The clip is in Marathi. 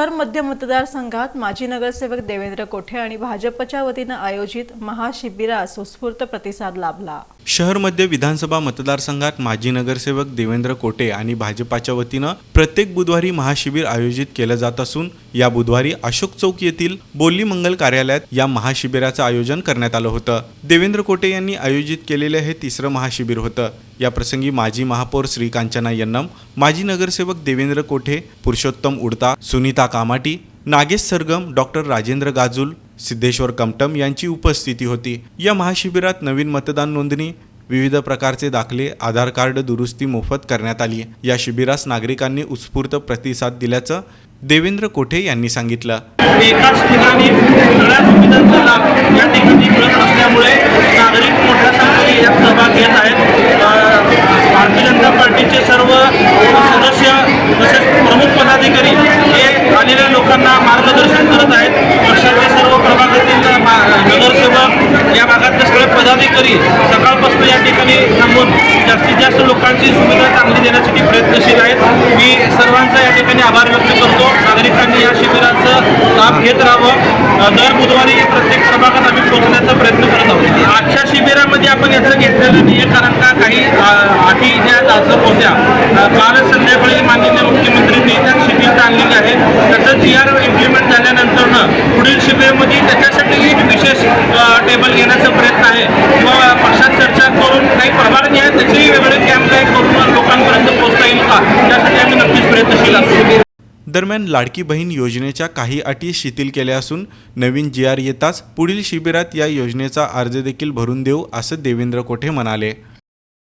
शहर मध्य मतदारसंघात माजी नगरसेवक देवेंद्र कोठे आणि भाजपच्या वतीनं आयोजित महाशिबिरास उत्स्फूर्त प्रतिसाद लाभला. शहर मध्य विधानसभा मतदारसंघात माजी नगरसेवक देवेंद्र कोटे आणि भाजपाच्या वतीनं प्रत्येक बुधवारी महाशिबिर आयोजित केलं जात असून या बुधवारी अशोक चौक येथील बोली मंगल कार्यालयात या महाशिबिराचं आयोजन करण्यात आलं होतं. देवेंद्र कोटे यांनी आयोजित केलेलं हे तिसरं महाशिबिर होतं. याप्रसंगी माजी महापौर श्रीकांचना यन्नम माजी नगरसेवक देवेंद्र कोठे पुरुषोत्तम उडता सुनीता कामाटी नागेश सरगम डॉक्टर राजेंद्र गाजूल सिद्धेश्वर कमटम यांची उपस्थिती होती. या महाशिबिरात नवीन मतदान नोंदणी विविध प्रकारचे दाखले आधार कार्ड दुरुस्ती मोफत करण्यात आली. या शिबिरास नागरिकांनी उत्स्फूर्त प्रतिसाद दिल्याचं देवेंद्र कोठे यांनी सांगितलं. एकाच ठिकाणी अधिकारी हे आलेल्या लोकांना मार्गदर्शन करत आहेत. पक्षाचे सर्व प्रभागातील नगरसेवक या भागातले सगळे पदाधिकारी सकाळपासून या ठिकाणी थांबून जास्तीत जास्त लोकांची सुविधा चांगली देण्यासाठी प्रयत्नशील आहेत. मी सर्वांचा या ठिकाणी आभार व्यक्त करतो. नागरिकांनी या शिबिराचं लाभ घेत राहावं. दर बुधवारी प्रत्येक प्रभागात आम्ही पोहोचण्याचा प्रयत्न करत आहोत. आजच्या शिबिरामध्ये आपण याचं घेतलेलं नाही कारण का काही अटी ज्या लाचक होत्या काल संध्याकाळी पुढील शिबिरामध्ये त्याच्यासाठी एक विशेष टेबल घेण्याचा प्रयत्न आहे. किंवा पक्षात चर्चा करून काही परवानगी आहे त्याचेही वेगळे कॅम्प काही करून लोकांपर्यंत पोहोचता येईल का? त्यासाठी आम्ही नक्कीच प्रयत्नशील असू दरम्यान लाडकी बहीण योजनेच्या काही अटी शिथिल केल्या असून नवीन जी आर येताच पुढील शिबिरात या योजनेचा अर्ज देखील भरून देऊ असं देवेंद्र कोठे म्हणाले?